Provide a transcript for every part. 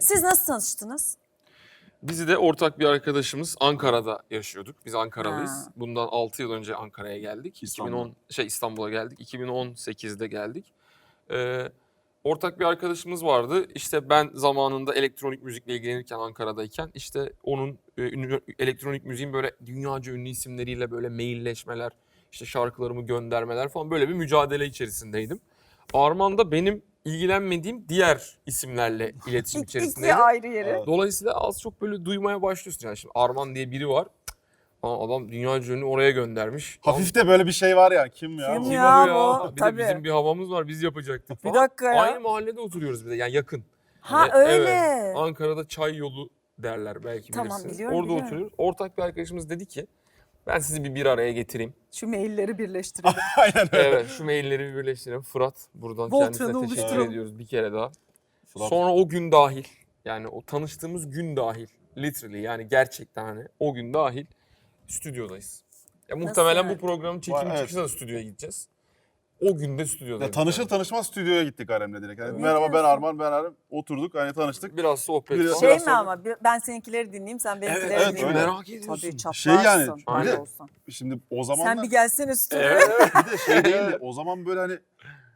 Siz nasıl tanıştınız? Bizi de ortak bir arkadaşımız Ankara'da yaşıyorduk. Biz Ankaralıyız. Ha. Bundan 6 yıl önce Ankara'ya geldik. İstanbul. 2010 şey İstanbul'a geldik. 2018'de geldik. Ee, ortak bir arkadaşımız vardı. İşte ben zamanında elektronik müzikle ilgilenirken Ankara'dayken işte onun e, ünlü- elektronik müziğin böyle dünyaca ünlü isimleriyle böyle mailleşmeler, işte şarkılarımı göndermeler falan böyle bir mücadele içerisindeydim. Arman da benim ilgilenmediğim diğer isimlerle iletişim İki, içerisindeydi. iki ayrı yeri. Evet. Dolayısıyla az çok böyle duymaya başlıyorsun. Yani şimdi Arman diye biri var. Aa, adam dünya ünlü oraya göndermiş. Hafif de böyle bir şey var ya. Kim ya? Kim Kim ya o bu? Bir Tabii. de bizim bir havamız var biz yapacaktık Bir falan. dakika ya. Aynı mahallede oturuyoruz bir de yani yakın. Ha E, öyle. evet. Ankara'da çay yolu derler belki Tamam, bilirsiniz. biliyorum, Orada biliyorum. oturuyoruz. Ortak bir arkadaşımız dedi ki ben sizi bir bir araya getireyim. Şu mailleri birleştirelim. Aynen öyle. evet şu mailleri bir birleştirelim. Fırat buradan kendisine teşekkür oluşturalım. ediyoruz bir kere daha. Sonra o gün dahil yani o tanıştığımız gün dahil literally yani gerçekten hani o gün dahil stüdyodayız. Ya muhtemelen yani? bu programın çekimi Vay, evet. çıkışında da stüdyoya gideceğiz. O günde stüdyodayız. Ya tanışır yani. tanışmaz stüdyoya gittik Arem'le direkt. Yani merhaba ben diyorsun? Arman ben Arem. Oturduk hani tanıştık. Biraz sohbet Biraz- şey biraz mi sonra- ama bir- ben seninkileri dinleyeyim sen benimkileri Evet, evet dinle. öyle. merak ediyorsun. Tabii çatlarsın. Şey yani, bir de- olsan. Şimdi o zamanlar Sen bir gelsene stüdyoya. Evet. bir de şey değildi. O zaman böyle hani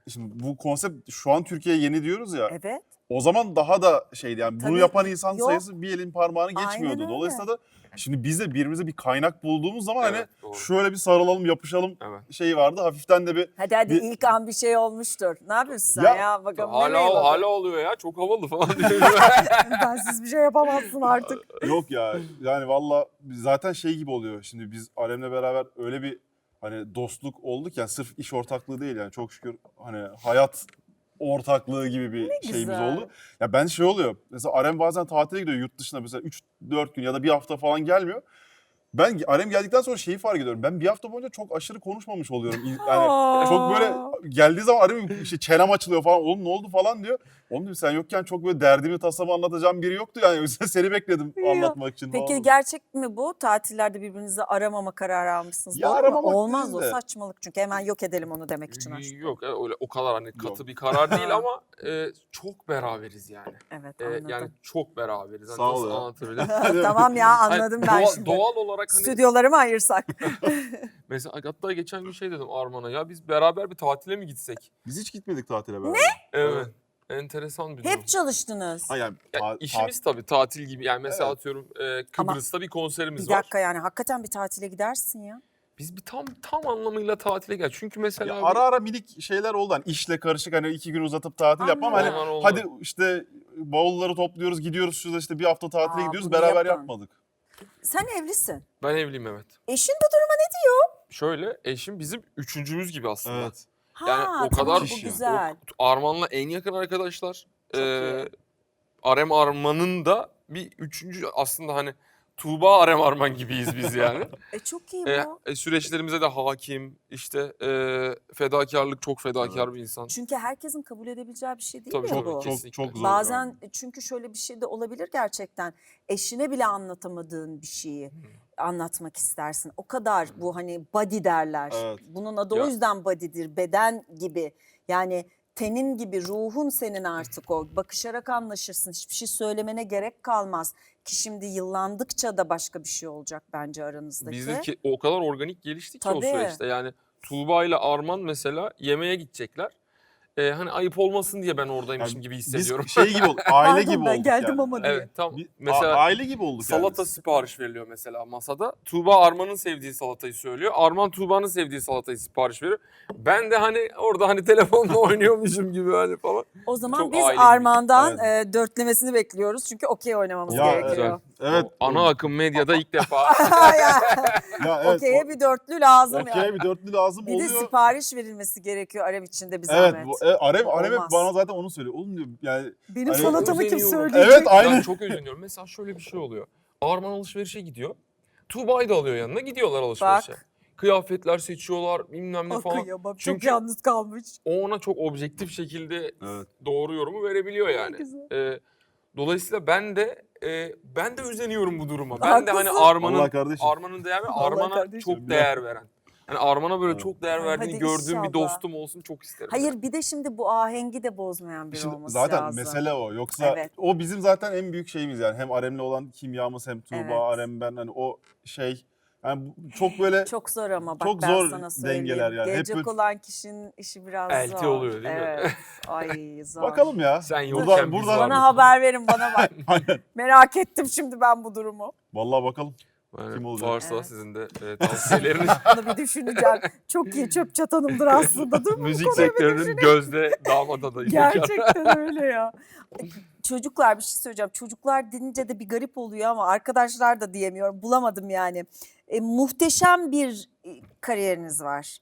şimdi bu konsept şu an Türkiye yeni diyoruz ya. Evet. O zaman daha da şeydi yani bunu Tabii, yapan insan yok. sayısı bir elin parmağını geçmiyordu. Dolayısıyla da şimdi biz de birbirimize bir kaynak bulduğumuz zaman Evet, hani doğru. şöyle bir sarılalım yapışalım Evet. şeyi vardı. Hafiften de bir Hadi hadi Bir- ilk an bir şey olmuştur. Ne yapıyorsun sen ya? Ya, Bakalım Hala nereye bakıyorsun? hala oluyor ya çok havalı falan diyor. Ben siz bir şey yapamazsın artık. Yok ya yani valla zaten şey gibi oluyor. Şimdi biz Alem'le beraber öyle bir hani dostluk olduk ya sırf iş ortaklığı değil yani çok şükür hani hayat ortaklığı gibi bir şeyimiz güzel. oldu. Ya ben şey oluyor. Mesela Arem bazen tatile gidiyor yurt dışına mesela 3-4 gün ya da bir hafta falan gelmiyor. Ben Arem geldikten sonra şeyi fark ediyorum. Ben bir hafta boyunca çok aşırı konuşmamış oluyorum. Yani çok böyle geldiği zaman Arem işte çenem açılıyor falan. Oğlum ne oldu falan diyor. Oğlum diyorum sen yokken çok böyle derdimi tasamı anlatacağım biri yoktu yani. O yüzden seni bekledim anlatmak için Peki falan. gerçek mi bu? Tatillerde birbirinizi aramama kararı almışsınız. Ya Doğru mu? Olmaz değil o de. saçmalık çünkü hemen yok edelim onu demek için aşk. Yok e, öyle o kadar hani katı Yok. bir karar değil ama e, çok beraberiz yani. Evet E, anladım. yani çok beraberiz. Hani Sağ ol anlatabilirim? tamam ya Hani anladım ben doğal, şimdi. Doğal olarak hani Stüdyoları mı ayırsak? mesela hatta geçen gün şey dedim Arman'a ya biz beraber bir tatile mi gitsek? Biz hiç gitmedik tatile beraber. Evet. Enteresan bir durum. Hep çalıştınız. Ha yani Ya ta- işimiz tabii tatil gibi. Yani mesela Evet. atıyorum e, Kıbrıs'ta bir konserimiz Bir var. dakika yani hakikaten bir tatile gidersin ya. Biz bir tam tam anlamıyla tatile gel. Çünkü mesela ya bir- ara ara minik şeyler oldu. Hani işle karışık hani iki gün uzatıp tatil yapmam. Hani oldu. hadi işte bavulları topluyoruz gidiyoruz şurada işte bir hafta tatile Aa, gidiyoruz beraber yapın. yapmadık. Sen evlisin. ben evliyim evet. Eşin bu duruma ne diyor? Şöyle eşim bizim üçüncümüz gibi aslında. Ha, Yani o tamam, kadar bu güzel. Arman'la en yakın arkadaşlar. Çok Ee, iyi. Arem Arman'ın da bir üçüncü aslında hani Tuğba Arem Arman gibiyiz biz yani. E çok iyi Ee, bu. e, süreçlerimize de hakim. işte e, fedakarlık çok fedakar bir insan. Çünkü herkesin kabul edebileceği bir şey değil Tabii, mi tabii, bu? Çok Kesinlikle. çok zor. Bazen çünkü şöyle bir şey de olabilir gerçekten. Eşine bile anlatamadığın bir şeyi anlatmak istersin. O kadar bu hani body derler. Evet. Bunun adı Ya. o yüzden body'dir. Beden gibi. Yani tenin gibi ruhun senin artık o. Bakışarak anlaşırsın. Hiçbir şey söylemene gerek kalmaz. Ki şimdi yıllandıkça da başka bir şey olacak bence aranızdaki. Bizdeki o kadar organik gelişti ki o Tabii. süreçte. Yani Tuğba ile Arman mesela yemeğe gidecekler. Ee, hani ayıp olmasın diye ben oradaymışım Yani gibi Biz hissediyorum. şey gibi olduk. Aile Pardon, gibi ben olduk geldim yani. ama diye. Evet tam mesela a- aile gibi olduk yani salata biz. sipariş veriliyor mesela masada. Tuğba Arman'ın sevdiği salatayı söylüyor. Arman Tuğba'nın sevdiği salatayı sipariş veriyor. Ben de hani orada hani telefonla oynuyormuşum gibi hani falan. O zaman Çok biz aile gibi. Armağan'dan e, dörtlemesini bekliyoruz. Çünkü okey oynamamız Ya, gerekiyor. Evet. O ana akım medyada ilk defa. Ya, Ya evet. Okey'e bir dörtlü lazım Okey ya. bir dörtlü lazım Bir de oluyor. sipariş verilmesi gerekiyor Arem için de bir Evet, zahmet. bu, e, Arem, Arem hep Olmaz. bana zaten onu söylüyor. Oğlum diyor yani Benim Hani- salatamı kim Özeniyorum. söyleyecek? Evet, aynen. Ben çok özeniyorum. Mesela şöyle bir şey oluyor. Arman alışverişe gidiyor. Tuğba'yı da alıyor yanına. Gidiyorlar alışverişe. Bak. Kıyafetler seçiyorlar bilmem ne falan. Akıyor bak çok Çünkü- yalnız kalmış. O ona çok objektif şekilde Evet. doğru yorumu verebiliyor yani. güzel. Ee, dolayısıyla ben de e, ben de özeniyorum bu duruma. Ben de hani Haklısın. Arman'ın Allah kardeşim. Arman'ın değer ve Arman'a kardeşim. çok değer veren. Hani Arman'a böyle çok değer verdiğini hadi gördüğüm bir inşallah. dostum olsun çok isterim. Hayır bir de şimdi bu ahengi de bozmayan biri Şimdi olması zaten lazım. mesele o. Yoksa Evet. o bizim zaten en büyük şeyimiz yani. Hem Arem'le olan kimyamız hem Tuğba, Evet. Arem ben hani o şey yani bu- çok böyle Çok zor ama bak Çok ben zor sana söyleyeyim. dengeler yani. Hep Gelecek böyle- olan kişinin işi biraz Elti zor. oluyor değil mi? evet. Ay zor. bakalım ya. Sen yokken buradan, biz buradan, vardık. Bana haber verin bana bak. Aynen. Merak ettim şimdi ben bu durumu. Vallahi bakalım. Yani Kim olacak? Varsa Evet. sizin de e, tavsiyeleriniz Bunu bir düşüneceğim. Çok iyi çöp çatanımdır aslında değil mi? müzik sektörünün gözde damat adayı. Gerçekten öyle ya. Çocuklar bir şey söyleyeceğim. Çocuklar denince de bir garip oluyor ama arkadaşlar da diyemiyorum. Bulamadım yani. E, muhteşem bir e, kariyeriniz var.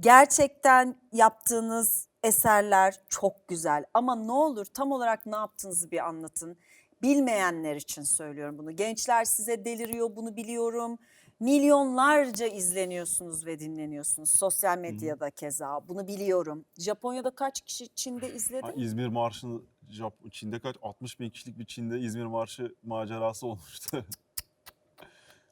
Gerçekten yaptığınız eserler çok güzel. Ama ne olur tam olarak ne yaptığınızı bir anlatın. Bilmeyenler için söylüyorum bunu. Gençler size deliriyor bunu biliyorum. Milyonlarca izleniyorsunuz ve dinleniyorsunuz. Sosyal medyada keza bunu biliyorum. Japonya'da kaç kişi Çin'de izledi? Ha, İzmir Marşı'nı Jap- Çin'de kaç? 60 bin kişilik bir Çin'de İzmir Marşı macerası olmuştu.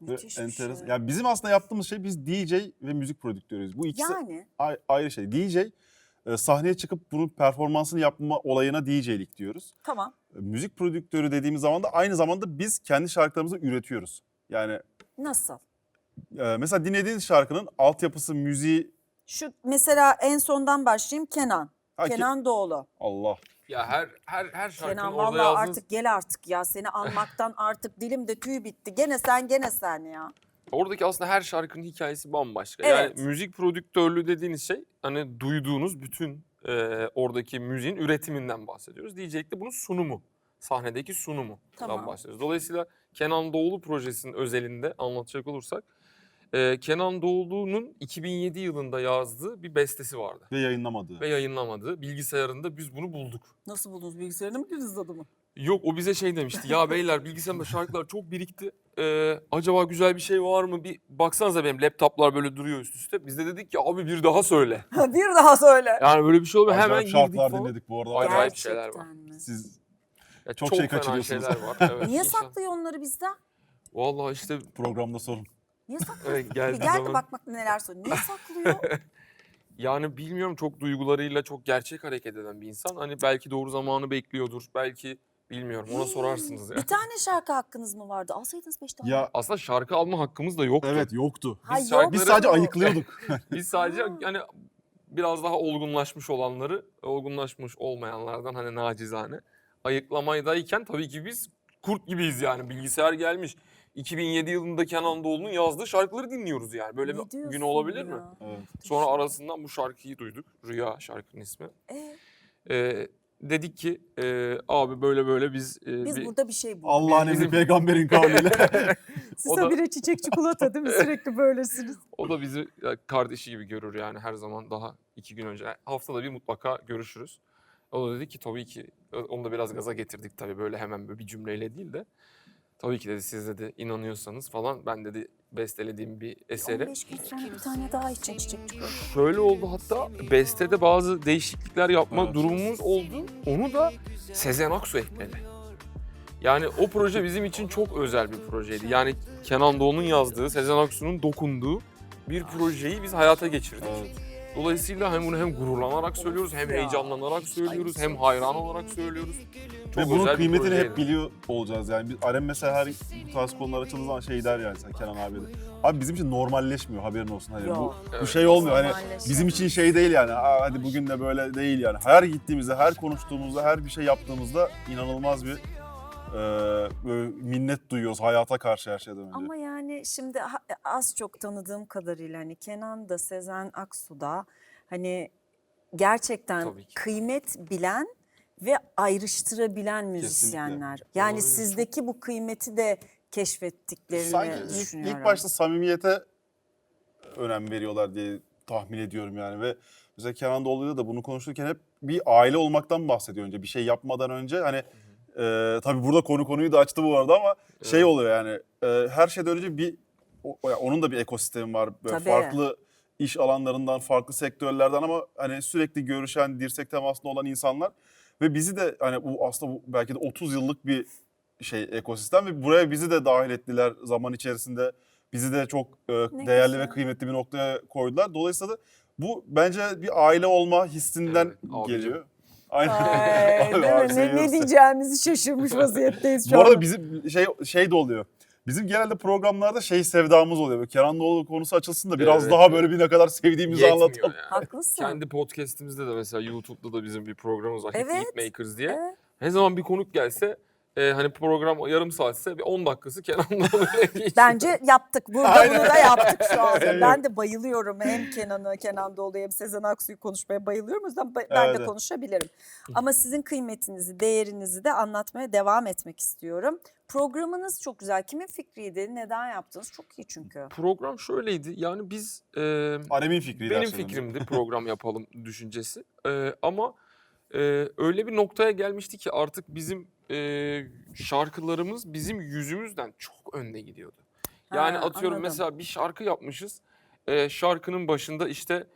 Ve Müthiş bir enteresan. şey. Yani bizim aslında yaptığımız şey biz DJ ve müzik prodüktörüyüz. Bu ikisi Yani ay- ayrı şey. DJ e, sahneye çıkıp bunun performansını yapma olayına DJ'lik diyoruz. tamam. Müzik prodüktörü dediğimiz zaman da aynı zamanda biz kendi şarkılarımızı üretiyoruz. Yani Nasıl? e, mesela dinlediğiniz şarkının altyapısı, müziği... Şu mesela en sondan başlayayım Kenan. Ha, ki- Kenan Doğulu. Allah. Ya her her her şarkının Kenan orada vallahi yazdığınız artık gel artık ya seni anmaktan artık dilimde tüy bitti. Gene sen gene sen ya. oradaki aslında her şarkının hikayesi bambaşka. Evet. Yani müzik prodüktörlüğü dediğiniz şey hani duyduğunuz bütün e, oradaki müziğin üretiminden bahsediyoruz. DJ'likte bunun sunumu. Sahnedeki sunumu Tamam. bahsediyoruz. Dolayısıyla Kenan Doğulu projesinin özelinde anlatacak olursak e, Kenan Doğulu'nun 2007 yılında yazdığı bir bestesi vardı. Ve yayınlamadığı. Ve yayınlamadığı bilgisayarında biz bunu bulduk. Nasıl buldunuz bilgisayarını mı girdiniz adamı? Yok o bize şey demişti. Ya beyler bilgisayarımda şarkılar çok birikti. Ee, acaba güzel bir şey var mı? Bir baksanıza benim laptoplar böyle duruyor üst üste. Biz de dedik ki abi bir daha söyle. bir daha söyle. Yani böyle bir şey olmuyor. Hemen girdik şarkılar falan. dinledik bu arada. Acayip şeyler var. Gerçekten mi? Siz Ya çok çok şey fena kaçırıyorsunuz. şeyler var. Evet, Niye inşallah. saklıyor onları bizden? Vallahi işte Niye programda sorun. saklıyor? evet, geldiği Geldi zaman. bak bak neler söylüyor. Niye saklıyor? Yani bilmiyorum çok duygularıyla çok gerçek hareket eden bir insan. Hani belki doğru zamanı bekliyordur. Belki bilmiyorum ona sorarsınız ya. bir tane şarkı hakkınız mı vardı? Alsaydınız beş tane. Ya Aslında şarkı alma hakkımız da yoktu. evet yoktu. Ha, biz yok şarkıları- Biz sadece ayıklıyorduk. Biz sadece Ha. yani biraz daha olgunlaşmış olanları, olgunlaşmış olmayanlardan hani nacizane ayıklamaydayken tabii ki biz kurt gibiyiz yani. Bilgisayar gelmiş. 2007 yılında Kenan Doğulu'nun yazdığı şarkıları dinliyoruz yani. Böyle Ne bir gün diyorsun olabilir mi? ya? evet. Sonra arasından bu şarkıyı duyduk. Rüya şarkının ismi. Ee, Ee, dedik ki e, abi böyle böyle biz, e, biz bir- burada bir şey bulduk. Allah'ın Bizim- emri peygamberin kavliyle. Siz o da- habire çiçek çikolata değil mi? Sürekli böylesiniz. o da bizi ya, kardeşi gibi görür yani her zaman daha iki gün önce. Haftada bir mutlaka görüşürüz. O da dedi ki tabii ki onu da biraz gaza getirdik tabii böyle hemen böyle bir cümleyle değil de. Tabii ki dedi siz dedi inanıyorsanız falan ben dedi bestelediğim bir eseri. 15 gün sonra bir tane daha içecek çiçek çikolata. Şöyle oldu hatta bestede bazı değişiklikler yapma Evet. durumumuz oldu. Onu da Sezen Aksu ekledi. Yani o proje bizim için çok özel bir projeydi. Yani Kenan Doğulu'nun yazdığı, Sezen Aksu'nun dokunduğu bir projeyi biz hayata geçirdik. evet. Dolayısıyla hem bunu hem gururlanarak söylüyoruz, hem heyecanlanarak söylüyoruz, hem hayran olarak söylüyoruz. Çok Ve bunun kıymetini hep biliyor olacağız yani. Biz, Arem mesela her bu tarz konular açıldığı zaman şey der yani sen Kenan abi de. Abi bizim için normalleşmiyor haberin olsun. Hani bu, Yok. bu şey olmuyor hani Normalleşmiyor. bizim için şey değil yani. Aa, hadi bugün de böyle değil yani. Her gittiğimizde, her konuştuğumuzda, her bir şey yaptığımızda inanılmaz bir e, böyle minnet duyuyoruz hayata karşı her şeyden önce. Ama yani şimdi ha- az çok tanıdığım kadarıyla hani Kenan da Sezen Aksu da hani gerçekten Tabii ki. kıymet bilen ve ayrıştırabilen müzisyenler. Yani Olabilir. sizdeki bu kıymeti de keşfettiklerini Sanki düşünüyorum. ilk başta samimiyete önem veriyorlar diye tahmin ediyorum yani ve mesela Kenan Doğulu'yla da bunu konuşurken hep bir aile olmaktan bahsediyor önce bir şey yapmadan önce hani e, tabii burada konu konuyu da açtı bu arada ama şey Evet. oluyor yani e, her şeyden önce bir o- yani onun da bir ekosistemi var böyle Tabii. farklı iş alanlarından farklı sektörlerden ama hani sürekli görüşen dirsek temasında olan insanlar ve bizi de hani bu aslında bu belki de 30 yıllık bir şey ekosistem ve buraya bizi de dahil ettiler zaman içerisinde bizi de çok e, Ne değerli güzel. ve kıymetli bir noktaya koydular. Dolayısıyla da bu bence bir aile olma hissinden Evet, abicim. geliyor. Aynen. Ay, Abi, abi? Ne, ne diyeceğimizi şaşırmış vaziyetteyiz şu Bu arada an. bizim şey şey de oluyor. Bizim genelde programlarda şey sevdamız oluyor. Böyle Kenan Doğulu konusu açılsın da biraz Evet, daha böyle bir ne kadar sevdiğimizi Yetmiyor anlatalım. yani. Haklısın. Kendi podcast'imizde de mesela YouTube'da da bizim bir programımız var. Evet, Hit Makers diye. Evet. Ne zaman bir konuk gelse e, hani program yarım saatse bir 10 dakikası Kenan Doğulu'yla geçiyor. Bence yaptık. Burada Aynen. bunu da yaptık şu anda. Evet. Ben de bayılıyorum. Hem Kenan'ı, Kenan Doğulu'yu hem Sezen Aksu'yu konuşmaya bayılıyorum. O yüzden ba- ben Evet. de konuşabilirim. Ama sizin kıymetinizi, değerinizi de anlatmaya devam etmek istiyorum. Programınız çok güzel. Kimin fikriydi? Neden yaptınız? Çok iyi çünkü. Program şöyleydi. Yani biz e, Aremin fikri benim fikrimdi program yapalım düşüncesi. E, ama e, öyle bir noktaya gelmişti ki artık bizim e, şarkılarımız bizim yüzümüzden çok önde gidiyordu. Yani Ha, atıyorum anladım. mesela bir şarkı yapmışız. E, şarkının başında işte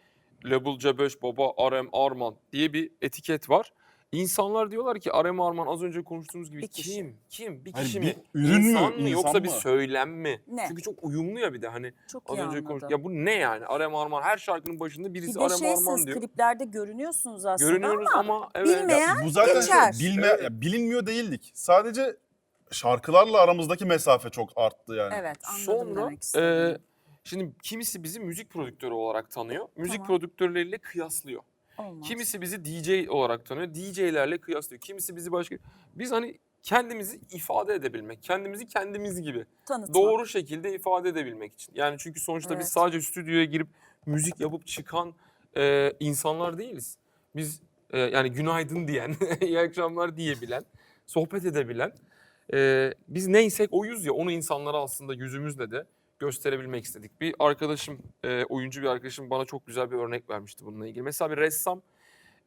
Label Cebeş Baba Arem Arman diye bir etiket var. İnsanlar diyorlar ki Arem Arman az önce konuştuğumuz gibi Bir kişi. kim? Kim? Bir Hayır, kişi bir mi? ürün mü? İnsan mı İnsan yoksa bir söylem mi? Ne? Çünkü çok uyumlu ya bir de hani Çok az iyi önce anladım. konuştuk. Ya bu ne yani? Arem Arman her şarkının başında Bir birisi de Arem şeysiniz Arman diyor. kliplerde görünüyorsunuz aslında Görünüyoruz ama, ama, evet. bilmeyen Bu zaten geçer. şey, bilme, ya bilinmiyor değildik. Sadece şarkılarla aramızdaki mesafe çok arttı yani. Evet anladım Sonra demek e, istediğini. şimdi kimisi bizi müzik prodüktörü olarak tanıyor. Müzik Tamam. prodüktörleriyle kıyaslıyor. Olmaz. Kimisi bizi DJ olarak tanıyor. DJ'lerle kıyaslıyor. Kimisi bizi başka... Biz hani kendimizi ifade edebilmek, kendimizi kendimiz gibi Tanıtmak. doğru şekilde ifade edebilmek için. Yani çünkü sonuçta Evet. biz sadece stüdyoya girip müzik yapıp çıkan e, insanlar değiliz. Biz e, yani günaydın diyen, iyi akşamlar diyebilen, sohbet edebilen. e, biz neysek oyuz ya onu insanlara aslında yüzümüzle de gösterebilmek istedik. Bir arkadaşım, e, oyuncu bir arkadaşım bana çok güzel bir örnek vermişti bununla ilgili. Mesela bir ressam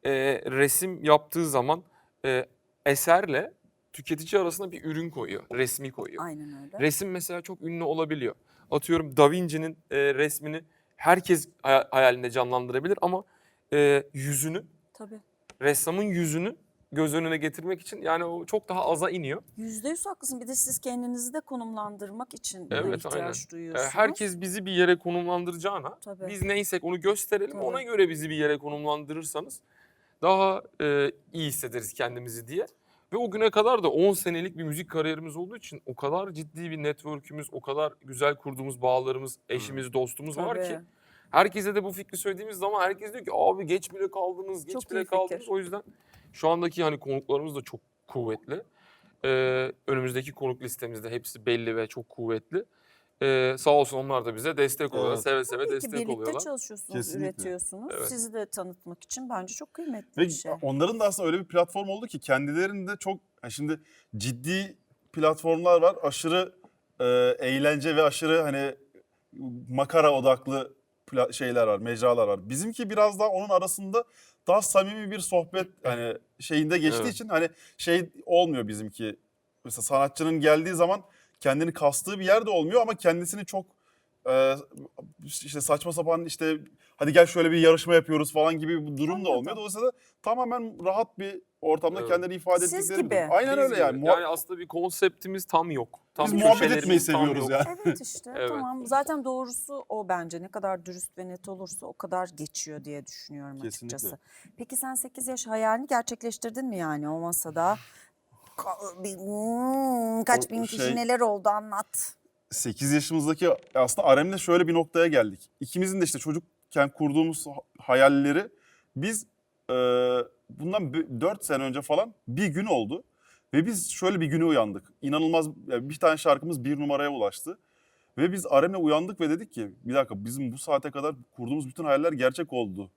e, resim yaptığı zaman e, eserle tüketici arasında bir ürün koyuyor, resmi koyuyor. Aynen öyle. Resim mesela çok ünlü olabiliyor. Atıyorum Da Vinci'nin e, resmini herkes hay- hayalinde canlandırabilir ama e, yüzünü, Tabii. ressamın yüzünü göz önüne getirmek için yani o çok daha aza iniyor. Yüzde yüz haklısın. Bir de siz kendinizi de konumlandırmak için Evet, ihtiyaç aynen. Duyuyorsunuz. herkes bizi bir yere konumlandıracağına Tabii. biz neysek onu gösterelim. Tabii. Ona göre bizi bir yere konumlandırırsanız daha e, iyi hissederiz kendimizi diye. Ve o güne kadar da 10 senelik bir müzik kariyerimiz olduğu için o kadar ciddi bir network'ümüz, o kadar güzel kurduğumuz bağlarımız, eşimiz, dostumuz var Tabii. ki. Herkese de bu fikri söylediğimiz zaman herkes diyor ki abi geç bile kaldınız, geç Çok bile iyi fikir. kaldınız. O yüzden şu andaki hani konuklarımız da çok kuvvetli. Ee, önümüzdeki konuk listemizde hepsi belli ve çok kuvvetli. Ee, sağ olsun onlar da bize destek oluyorlar. Evet. Seve seve Tabii ki destek birlikte oluyorlar. çalışıyorsunuz, Kesinlikle. üretiyorsunuz. Evet. Sizi de tanıtmak için bence çok kıymetli Ve bir şey. onların da aslında öyle bir platform oldu ki kendilerinde çok yani şimdi ciddi platformlar var. Aşırı e, eğlence ve aşırı hani makara odaklı şeyler var, mecralar var. Bizimki biraz daha onun arasında daha samimi bir sohbet hani şeyinde geçtiği Evet. için hani şey olmuyor bizimki. Mesela sanatçının geldiği zaman kendini kastığı bir yerde olmuyor ama kendisini çok e, işte saçma sapan işte hadi gel şöyle bir yarışma yapıyoruz falan gibi bir durum da olmuyor. Dolayısıyla tamamen rahat bir ortamda Evet. kendini ifade Siz ettikleri gibi. durum. Aynen Biz öyle gibi. yani. Muha- Yani aslında bir konseptimiz tam yok. Tam Biz muhabbet köşelerimiz etmeyi tam seviyoruz yok. yani. Evet işte Evet. tamam. Zaten doğrusu o bence. Ne kadar dürüst ve net olursa o kadar geçiyor diye düşünüyorum Kesinlikle. açıkçası. Peki sen 8 yaş hayalini gerçekleştirdin mi yani o masada? Ka- bir- hmm, kaç O bin kişi şey- neler oldu anlat. 8 yaşımızdaki aslında Arem'le şöyle bir noktaya geldik. İkimizin de işte çocukken kurduğumuz ha- hayalleri biz e, bundan 4 sene önce falan bir gün oldu. Ve biz şöyle bir güne uyandık. İnanılmaz yani bir tane şarkımız bir numaraya ulaştı. Ve biz Arem'le uyandık ve dedik ki bir dakika bizim bu saate kadar kurduğumuz bütün hayaller gerçek oldu.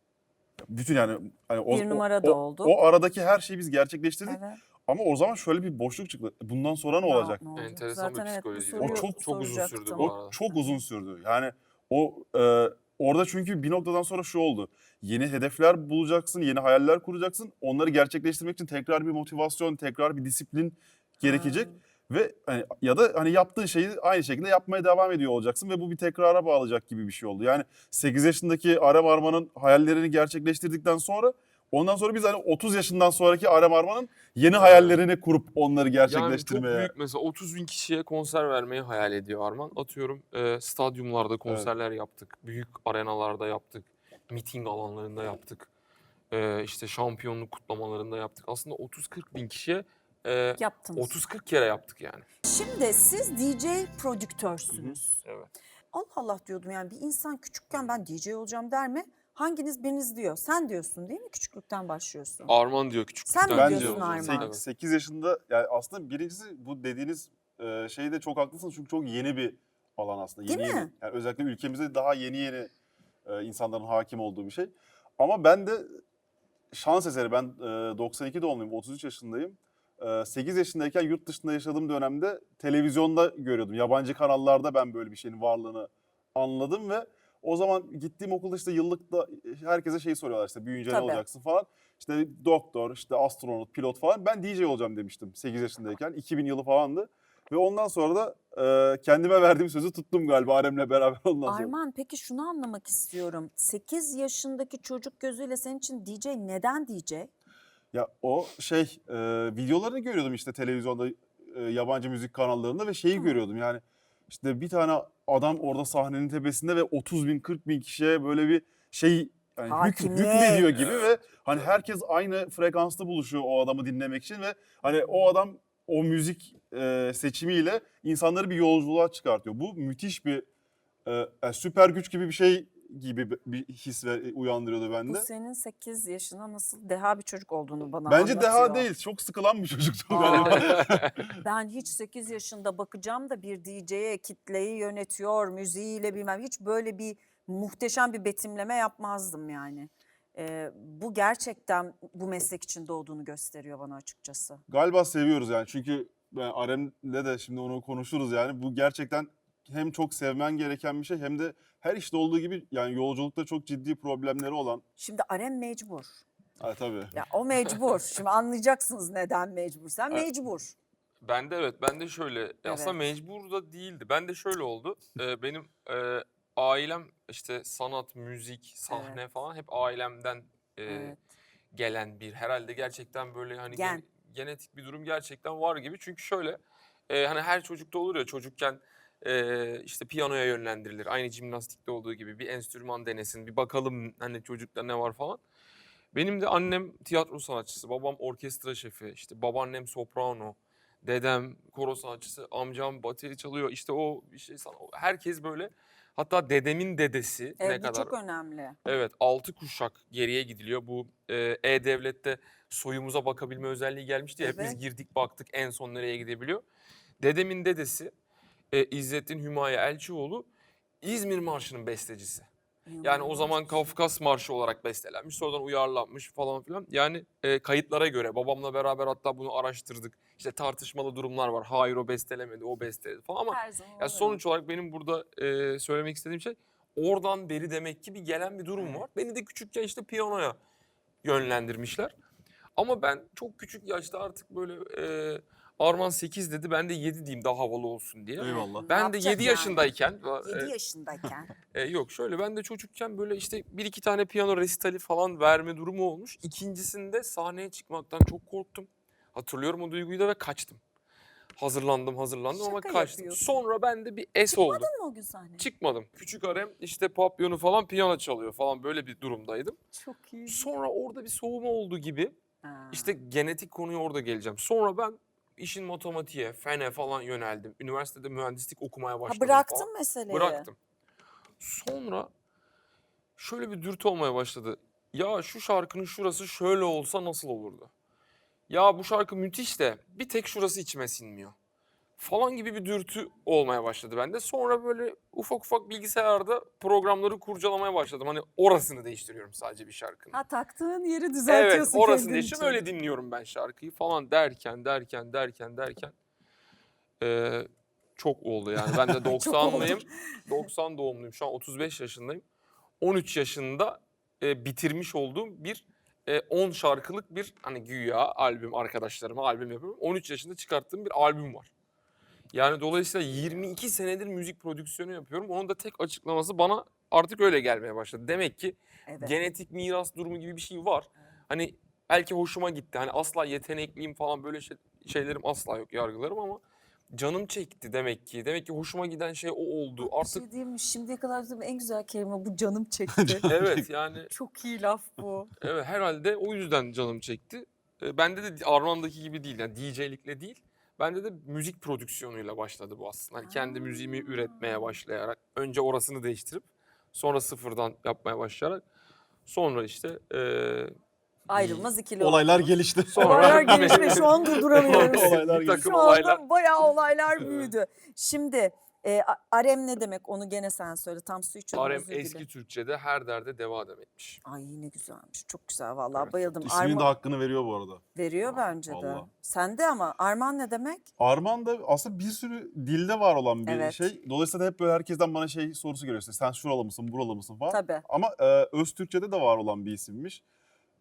Bütün yani hani o, Bir o- numara da o- oldu. O aradaki her şeyi biz gerçekleştirdik. Evet. Ama o zaman şöyle bir boşluk çıktı. Bundan sonra ne Ya, olacak? ne olacak? Enteresan bir Zaten evet, bu psikoloji. soruyu O çok- çok uzun sürdü O çok uzun sürdü. Yani o e, orada çünkü bir noktadan sonra şu oldu. Yeni hedefler bulacaksın, yeni hayaller kuracaksın. Onları gerçekleştirmek için tekrar bir motivasyon, tekrar bir disiplin gerekecek. Ha. Ve hani, ya da hani yaptığın şeyi aynı şekilde yapmaya devam ediyor olacaksın ve bu bir tekrara bağlayacak gibi bir şey oldu. Yani 8 yaşındaki Arem Arman'ın hayallerini gerçekleştirdikten sonra Ondan sonra biz hani 30 yaşından sonraki Arem Arman'ın yeni hayallerini kurup onları Yani çok gerçekleştirmeye. büyük mesela 30 bin kişiye konser vermeyi hayal ediyor Arman. Atıyorum e, stadyumlarda konserler yaptık. Büyük arenalarda yaptık. Miting alanlarında yaptık. E, işte şampiyonluk kutlamalarında yaptık. Aslında 30-40 bin kişiye e, Yaptınız. 30-40 kere yaptık yani. Şimdi siz DJ prodüktörsünüz. Evet. Allah Allah diyordum yani bir insan küçükken ben DJ olacağım der mi? Hanginiz biriniz diyor. Sen diyorsun değil mi? Küçüklükten başlıyorsun. Arman diyor küçüklükten. Sen mi Ben diyorsun diyorum Arman? Evet. 8 yaşında yani aslında birincisi bu dediğiniz e, şeyde çok haklısınız çünkü çok yeni bir alan aslında. Değil yeni mi? yeni. Yani özellikle ülkemizde daha yeni yeni e, insanların hakim olduğu bir şey. Ama ben de şans eseri ben e, 92 doğumluyum 33 yaşındayım. E, 8 yaşındayken yurt dışında yaşadığım dönemde televizyonda görüyordum. Yabancı kanallarda ben böyle bir şeyin varlığını anladım ve o zaman gittiğim okulda işte yıllıkta herkese şey soruyorlar işte büyüyünce ne Tabii. olacaksın falan. İşte doktor, işte astronot, pilot falan. Ben DJ olacağım demiştim 8 yaşındayken. 2000 yılı falandı. Ve ondan sonra da e, kendime verdiğim sözü tuttum galiba Arem'le beraber ondan sonra. Arman peki şunu anlamak istiyorum. 8 yaşındaki çocuk gözüyle senin için DJ neden DJ? Ya o şey e, videolarını görüyordum işte televizyonda e, yabancı müzik kanallarında ve şeyi Hı. görüyordum yani işte bir tane adam orada sahnenin tepesinde ve 30 bin 40 bin kişiye böyle bir şey yani hük, hükmediyor gibi ve hani herkes aynı frekansta buluşuyor o adamı dinlemek için ve hani o adam o müzik e, seçimiyle insanları bir yolculuğa çıkartıyor. Bu müthiş bir e, yani süper güç gibi bir şey gibi bir his ve uyandırıyordu Bu bende. senin 8 yaşına nasıl deha bir çocuk olduğunu bana Bence anlatıyor. deha değil. Çok sıkılan bir çocuktu galiba. Ben hiç 8 yaşında bakacağım da bir DJ'ye kitleyi yönetiyor, müziğiyle bilmem hiç böyle bir muhteşem bir betimleme yapmazdım yani. Ee, bu gerçekten bu meslek için doğduğunu gösteriyor bana açıkçası. Galiba seviyoruz yani. Çünkü ben Arem'le de şimdi onu konuşuruz yani. Bu gerçekten hem çok sevmen gereken bir şey hem de her işte olduğu gibi yani yolculukta çok ciddi problemleri olan. Şimdi Arem mecbur. Ha, tabii. Ya o mecbur. Şimdi anlayacaksınız neden mecbur. Sen Evet. mecbur. Ben de evet ben de şöyle aslında Evet. mecbur da değildi. Ben de şöyle oldu. Ee, benim e, ailem işte sanat, müzik, sahne Evet. falan hep ailemden e, Evet. gelen bir herhalde gerçekten böyle hani Gen. gen- genetik bir durum gerçekten var gibi. Çünkü şöyle e, hani her çocukta olur ya çocukken e, işte piyanoya yönlendirilir. Aynı jimnastikte olduğu gibi bir enstrüman denesin bir bakalım hani çocukta ne var falan. Benim de annem tiyatro sanatçısı, babam orkestra şefi, işte babaannem soprano, dedem koro sanatçısı, amcam bateri çalıyor. İşte o bir şey sana herkes böyle hatta dedemin dedesi Evet, ne kadar çok önemli. Evet, altı kuşak geriye gidiliyor. Bu E-Devlet'te soyumuza bakabilme özelliği gelmişti ya. Hep biz Evet. girdik baktık en son nereye gidebiliyor. Dedemin dedesi e, İzzettin Hümaya Elçioğlu İzmir Marşı'nın bestecisi. Yani o zaman Kafkas Marşı olarak bestelenmiş, sonradan uyarlanmış falan filan. Yani e, kayıtlara göre babamla beraber hatta bunu araştırdık. İşte tartışmalı durumlar var. Hayır o bestelemedi, o besteledi falan ama Her zaman ya sonuç olarak benim burada e, söylemek istediğim şey oradan beri demek ki bir gelen bir durum var. Beni de küçükken işte piyanoya yönlendirmişler. Ama ben çok küçük yaşta artık böyle e, Arman 8 dedi ben de 7 diyeyim daha havalı olsun diye. Eyvallah. Ben de yapacak 7 yani? yaşındayken 7 e, yaşındayken. e, yok şöyle ben de çocukken böyle işte bir iki tane piyano resitali falan verme durumu olmuş. İkincisinde sahneye çıkmaktan çok korktum. Hatırlıyorum o duyguyu da ve kaçtım. Hazırlandım hazırlandım ama Şaka kaçtım. yapıyorsun. Sonra bende bir es oldu. Çıkmadın mı o gün sahneye? Çıkmadım. Küçük Arem işte papyonu falan piyano çalıyor falan böyle bir durumdaydım. Çok iyi. Sonra orada bir soğuma oldu gibi. Ha. İşte genetik konuya orada geleceğim. Sonra ben işin matematiğe, fene falan yöneldim. Üniversitede mühendislik okumaya ha, başladım bıraktın falan. meseleyi. Bıraktım. Sonra şöyle bir dürtü olmaya başladı. Ya şu şarkının şurası şöyle olsa nasıl olurdu? Ya bu şarkı müthiş de bir tek şurası içime sinmiyor. Falan gibi bir dürtü olmaya başladı bende. Sonra böyle ufak ufak bilgisayarda programları kurcalamaya başladım. Hani orasını değiştiriyorum sadece bir şarkının. Ha taktığın yeri Evet düzeltiyorsun orasını kendin değiştiriyorum öyle dinliyorum ben şarkıyı falan derken derken derken derken. eee, çok oldu yani. Ben de Çok 90'lıyım. 90 doğumluyum. Şu an 35 yaşındayım. 13 yaşında e, bitirmiş olduğum bir e, 10 şarkılık bir hani güya albüm arkadaşlarıma albüm yapıyorum. 13 yaşında çıkarttığım bir albüm var. Yani dolayısıyla 22 senedir müzik prodüksiyonu yapıyorum. Onun da tek açıklaması bana artık öyle gelmeye başladı. Demek ki Evet. genetik miras durumu gibi bir şey var. hani belki hoşuma gitti. Hani asla yetenekliyim falan böyle şey, şeylerim asla yok yargılarım ama canım çekti demek ki. Demek ki hoşuma giden şey o oldu. Bir Artık şey diyeyim mi? Şimdiye kadar duyduğum en güzel kelime bu canım çekti. evet yani Çok iyi laf bu. evet herhalde o yüzden canım çekti. E, Bende de Arman'daki gibi değil yani DJ'likle değil. Bende de müzik prodüksiyonuyla başladı bu aslında. Hani kendi müziğimi üretmeye başlayarak önce orasını değiştirip sonra sıfırdan yapmaya başlayarak sonra işte e, Ayrılmaz ikili Olaylar oldu. gelişti. Sonra- Olaylar gelişme şu an durduramıyoruz. Olaylar bir gelişti. takım Şu olaylar. anda bayağı olaylar büyüdü. Şimdi e, Arem ne demek onu gene sen söyle. Tam su içiyordum Arem özür dilerim. eski Türkçe'de her derde deva demekmiş. Ay ne güzelmiş. Çok güzel vallahi Evet. bayıldım. İsminin de Arma- hakkını veriyor bu arada. veriyor bence de. Vallahi. Sen de ama Arman ne demek? Arman da aslında bir sürü dilde var olan bir Evet. şey. Dolayısıyla hep böyle herkesten bana şey sorusu geliyor. işte, Sen şuralı mısın, buralı mısın falan. Tabii. Ama e, Öz Türkçe'de de var olan bir isimmiş.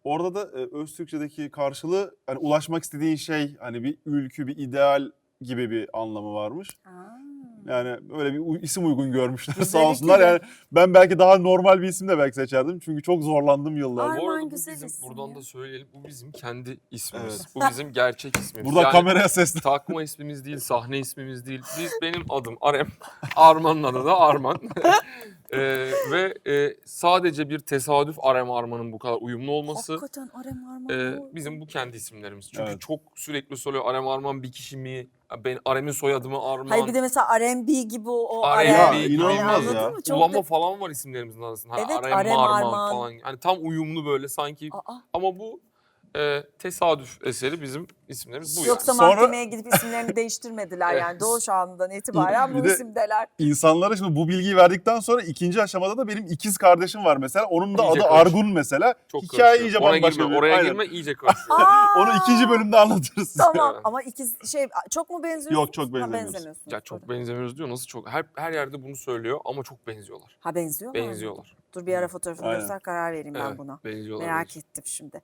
Orada da e, Öz Türkçe'deki karşılığı hani ulaşmak istediğin şey hani bir ülkü, bir ideal gibi bir anlamı varmış. Yani öyle bir isim uygun görmüşler sağ olsunlar. Yani ben belki daha normal bir isim de belki seçerdim. Çünkü çok zorlandım. Arman bu arada bu güzel bizim isim buradan ya. da söyleyelim bu bizim kendi ismimiz. Evet. Bu bizim gerçek ismimiz. Burada Yani kameraya seslen. takma ismimiz değil, sahne ismimiz değil. Biz benim adım Arem. Arman'ın adı da Arman. Ee, ve e, sadece bir tesadüf Arem Arman'ın bu kadar uyumlu olması. Hakikaten Arem Arman. e, doğru. bizim bu kendi isimlerimiz. Çünkü Evet. çok sürekli soruyor Arem Arman bir kişi mi? Ben Arem'in soyadı mı Arman? Hayır bir de mesela R&B gibi o, o R&B Arem. gibi. inanılmaz Anladın ya. mı? Çok Ulama da- falan var isimlerimizin arasında. Hani Evet, Arem, Arem Arman, Arman. falan. Hani tam uyumlu böyle sanki. Aa, Ama bu e, tesadüf eseri bizim isimlerimiz bu Yoksa yani. Sonra- mahkemeye gidip isimlerini değiştirmediler yani Evet. doğuş anından itibaren Bir bu de- isimdeler. İnsanlara şimdi bu bilgiyi verdikten sonra ikinci aşamada da benim ikiz kardeşim var mesela. Onun da İyice adı karışıyor. Argun mesela. Çok Hikaye karışıyor. iyice Oraya bambaşka girme, bir- oraya Aynen. girme iyice karışıyor. Aa, Onu ikinci bölümde anlatırız size. Tamam Evet. ama ikiz şey çok mu benziyorsunuz? Yok, çok Ha, benzemiyoruz. benzemiyorsunuz. ya çok benzemiyoruz diyor. Nasıl çok? Her her yerde bunu söylüyor ama çok benziyorlar. Ha benziyorlar mı? Benziyorlar. Dur bir ara fotoğrafını Aynen. göster karar vereyim ben Evet, buna. benziyorlar. Merak ettim şimdi.